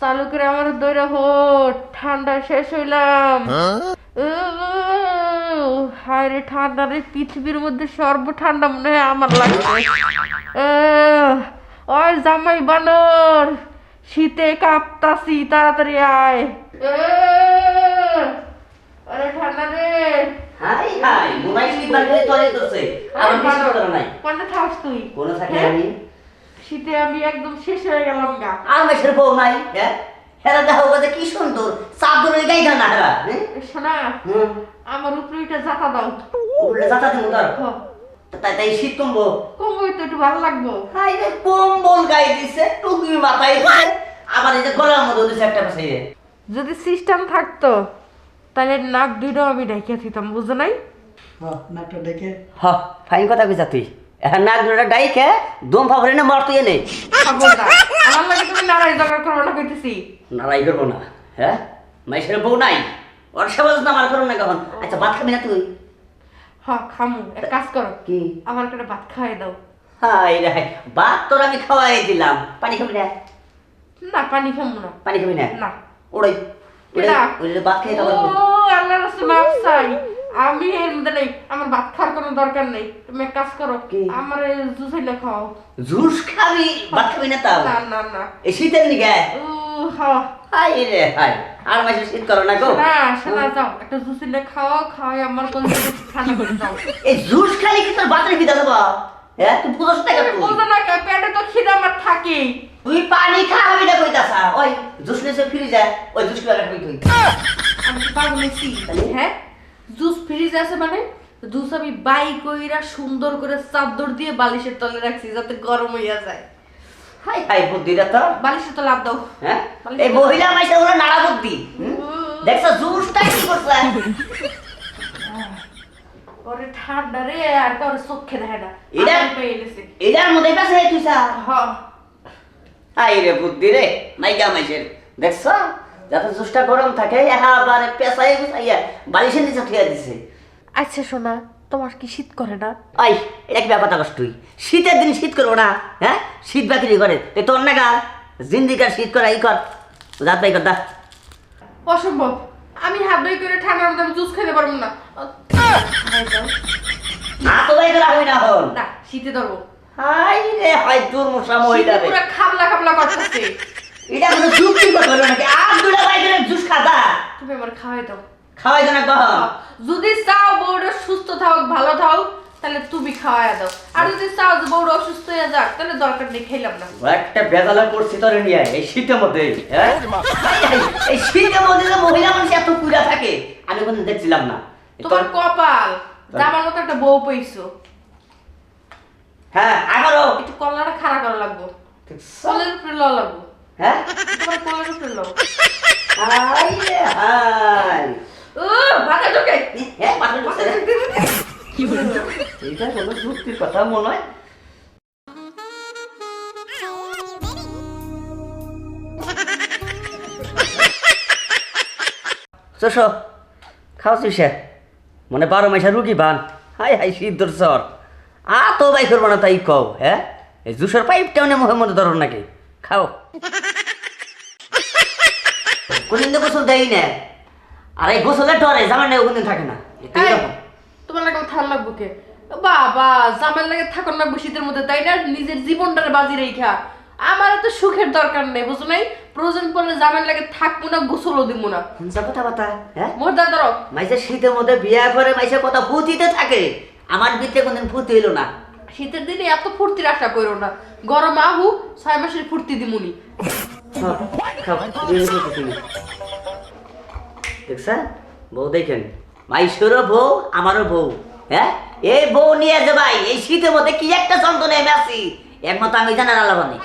চালু করে আমার দৈরা হো ঠান্ডা শেষ হইলাম। উহ, হায় রে ঠান্ডা রে পৃথিবীর মধ্যে সর্ব ঠান্ডা মনে হয় আমার লাগছে। আহ, ওই জামাই বানর শীতে কাঁপতাছি তাড়াতাড়ি আয়। আরে ঠান্ডা রে। হাই হাই মোবাইল নিবার করে তরে করছে আমার কিছু করার নাই। কোনটা থাকস তুই? কোন থাকে হ্যাঁ? আমি শীতে আমি একদম শেষ হয়ে গেলাম গা। আর মেশের বউ নাই হ্যাঁ হেরা দেখো কথা কি সুন্দর। চাদরের না হেরা শোনা আমার উপরে এটা জাতা দাও। দিমু তার তাই তাই শীত কমবো। কমবই তো একটু ভালো লাগবো। হাই রে কম্বল গাই দিছে টুপি মাথায় আবার এই যে গলার মধ্যে দিছে একটা পাশে। যদি সিস্টেম থাকতো তাহলে নাক দুইটাও আমি ঢেকে দিতাম বুঝো নাই? নাকটা হ ফাইন কথা কইছা তুই। নাক দুটা ডাইকে দম ফাবরে না মর তুই এনে আমার লাগে তুমি নারাই দরকার করব না কইতেছি। নারাই করব না হ্যাঁ? মাইশের বউ নাই। ওর সেবা যত্ন আমার করো না কখন। আচ্ছা ভাত খাবি না তুই? হ খামু। এক কাজ করো। কি? আমার একটা ভাত খাওয়াই দাও। হাই রে ভাত তোর আমি খাওয়াই দিলাম। পানি খাবি না? না পানি খামু না। পানি খাবি না? না। ওড়াই ওড়াই ভাত খেয়ে ও তখন আল্লাহ রাসূল মাফ চাই। আমি এর মধ্যে নেই আমার ভাত খাওয়ার কোনো দরকার নেই। তুমি এক কাজ করো? আমার জুস হইলে খাও। জুস খাবি? ভাত খাবি না তাও? না না না। এই শীতের হ্যাঁ হাই রে হাই আর মাসে শীত করো না গো? না শোনা যাও একটা জুস হইলে খাওয়াই আমার কোন ঠান্ডা করে দাও। এই জুস খালি কি তোর বাতের দেবো? হ্যাঁ তুই বুঝছ না কেন তুই? বলতো না কেন পেটে তো খিদে আমার থাকেই তুই পানি খাবি না কইতাছা। ওই জুস নিয়ে ফিরে যা ওই জুস খাওয়া তুই? আমি পাগল হইছি হ্যাঁ? জুস ফ্রিজ আছে মানে? জুস আমি বাই কইরা সুন্দর করে চাদর দিয়ে বালিশের তলে রাখছি যাতে গরম হইয়া যায়। হাই হাই বুদ্ধিটা তো। বালিশের তলে লাভ দাও। হ্যাঁ? এই মহিলা মাইসে হলো নাড়া বুদ্ধি? দেখছ জুসটা কি করছে? ওরে ঠান্ডা রে আর তোর চোখে দেখে না। এটা- আমি পেয়ে গেছি। এটার মধ্যে কাছে তুই সা হ। হাই রে বুদ্ধি রে মাইকা মাইসের। দেখছ? যাতে জুসটা গরম থাকে এবার পেশাই গুছাইয়া বালিশের নিচে ঠিয়া দিছে। আচ্ছা শোনা তোমার কি শীত করে না? আই এটা কি ব্যাপারটা কষ্ট তুই? শীতের দিন শীত করব না হ্যাঁ? শীত বাকিরি করে। এ তোর না গা জিন্দিকার শীত করা ই কর। রাত বাই কর দা। অসম্ভব। আমি হাত বই করে ঠান্ডার মধ্যে আমি জুস খেতে পারব না। হাত বাই করা হবে না হন না শীতে ধরবো। হাই রে হাই তোর মশা মহিলা রে। পুরো খাবলা খাবলা করতেছে। এটা কোনো কথা হলো নাকি? আর দুটা জুস তুমি আমার খাওয়াই দাও। খাওয়াই তো না কহ যদি চাও বউটা সুস্থ থাক ভালো থাক তাহলে তুমি খাওয়াই দাও। আর যদি চাও যে বউটা অসুস্থ হয়ে যাক তাহলে দরকার নেই খেলাম না। একটা বেজালা করছি তোর নিয়ে। এই শীতের মধ্যে হ্যাঁ? এই শীতের মধ্যে যে মহিলা মানুষ এত কুড়া থাকে আমি কোনো দেখছিলাম না। তোমার কপাল জামার মতো একটা বউ পেয়েছ। হ্যাঁ আবারও একটু কলাটা খাড়া করা লাগবো? কলের উপরে লাগবো। হ্যাঁ? তোমার কলের উপরে হাই রে হাই। ও ভাতে ঢোকে। হ্যাঁ। এটা কোনো কথা মনে হয়। চোষো মানে বারো মাসে রুগী বান। হাই হাই সিদ্ধর সর আ তো বাই করব না তাই কও হ্যাঁ? এই জুসের পাইপটাও নে মুখের মধ্যে ধরো নাকি। খাও। কোনদিন তো গোসল দেয় না। আর এই গোসলের ডরে জামার নেই কোনদিন থাকে না। তোমার লাগে থাল লাগবো কে? বাবা জামার লাগে থাকুন না শীতের মধ্যে তাই না? নিজের জীবনটারে বাজি রেখা আমার তো সুখের দরকার নেই বুঝো নাই? প্রয়োজন পড়লে জামার লাগে থাকব না গোসলও দিব না। শুনছো কথা বাতা হ্যাঁ? মোর দাদারও মাইসে শীতের মধ্যে বিয়া করে মাইসে কথা ফুটিতে থাকে। আমার বিতে কোনদিন ফুটি হইল না। শীতের দিনে এত ফুর্তির আশা করো না। গরম আহু ছয় মাসের ফুর্তি দিমুনি। তুমি। বউ দেখেন। মাইশোরও বউ, আমারও বউ হ্যাঁ? এই বউ নিয়ে যে ভাই, এই শীতের মধ্যে কি একটা যন্ত্রণা আমি আছি? একমত আমি জানার আলাদা নেই